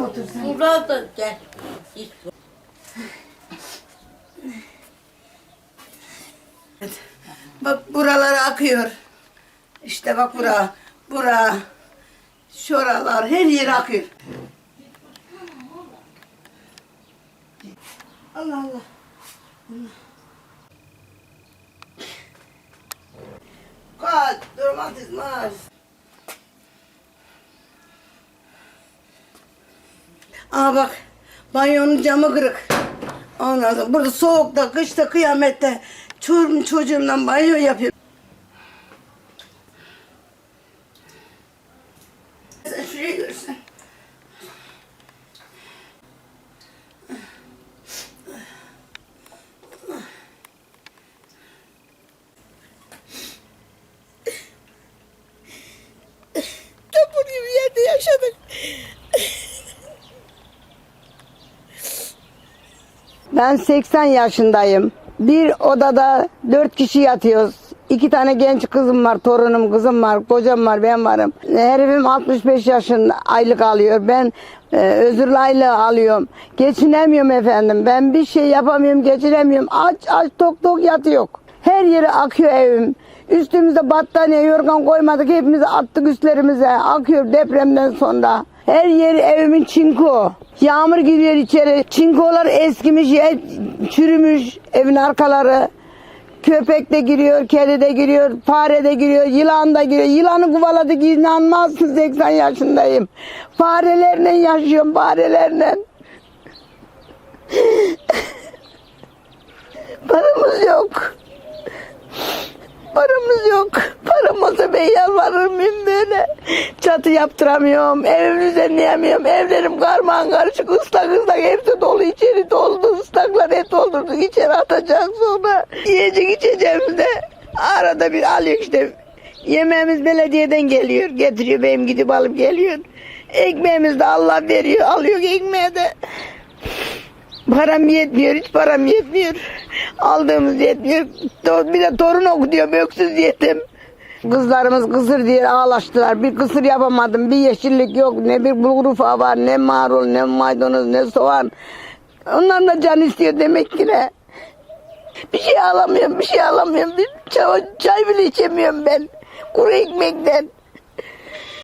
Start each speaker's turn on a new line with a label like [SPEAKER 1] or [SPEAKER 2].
[SPEAKER 1] otur sen.
[SPEAKER 2] Burada gel. Git.
[SPEAKER 1] Bak buralar akıyor. İşte bak bura. Bura. Şuralar her yer akıyor. Allah Allah. Kaç, romatizmaz. Aa bak, banyonun camı kırık. Ondan sonra burada soğukta, kışta, kıyamette çocuğum çocuğumdan banyo yapıyor. Sen şurayı görsen. Ben 80 yaşındayım. Bir odada 4 kişi yatıyoruz. İki tane genç kızım var, torunum, kızım var, kocam var, ben varım. Herifim 65 yaşında aylık alıyor. Ben e, özürlü aylığı alıyorum. Geçinemiyorum efendim. Ben bir şey yapamıyorum, geçinemiyorum. Aç aç tok tok yatıyor. Her yeri akıyor evim. Üstümüze battaniye, yorgan koymadık. Hepimizi attık üstlerimize. Akıyor depremden sonra. Her yer evimin çinko. Yağmur giriyor içeri. Çinkolar eskimiş, yer çürümüş evin arkaları. Köpek de giriyor, kedi de giriyor, fare de giriyor, yılan da giriyor. Yılanı kovaladık inanmazsın 80 yaşındayım. Farelerle yaşıyorum, farelerle. Paramız yok. Paramız yok. Param olsa ben yalvarır mıyım? Çatı yaptıramıyorum, evimi düzenleyemiyorum. Evlerim karman karışık, ıslak ıslak hepsi dolu, içeri doldu. ıslaklar hep doldurduk, içeri atacağız sonra. Yiyecek içeceğimiz de arada bir alıyor işte. Yemeğimiz belediyeden geliyor, getiriyor, benim gidip alıp geliyor. Ekmeğimiz de Allah veriyor, alıyor ekmeği de. Param yetmiyor, hiç param yetmiyor. Aldığımız yetmiyor. Bir de torun okutuyorum, öksüz yetim. Kızlarımız kısır diye ağlaştılar. Bir kısır yapamadım, bir yeşillik yok. Ne bir bulgur ufağı var, ne marul, ne maydanoz, ne soğan. Onlar da can istiyor demek ki ne. Bir şey alamıyorum, bir şey alamıyorum. Bir çay bile içemiyorum ben. Kuru ekmekten.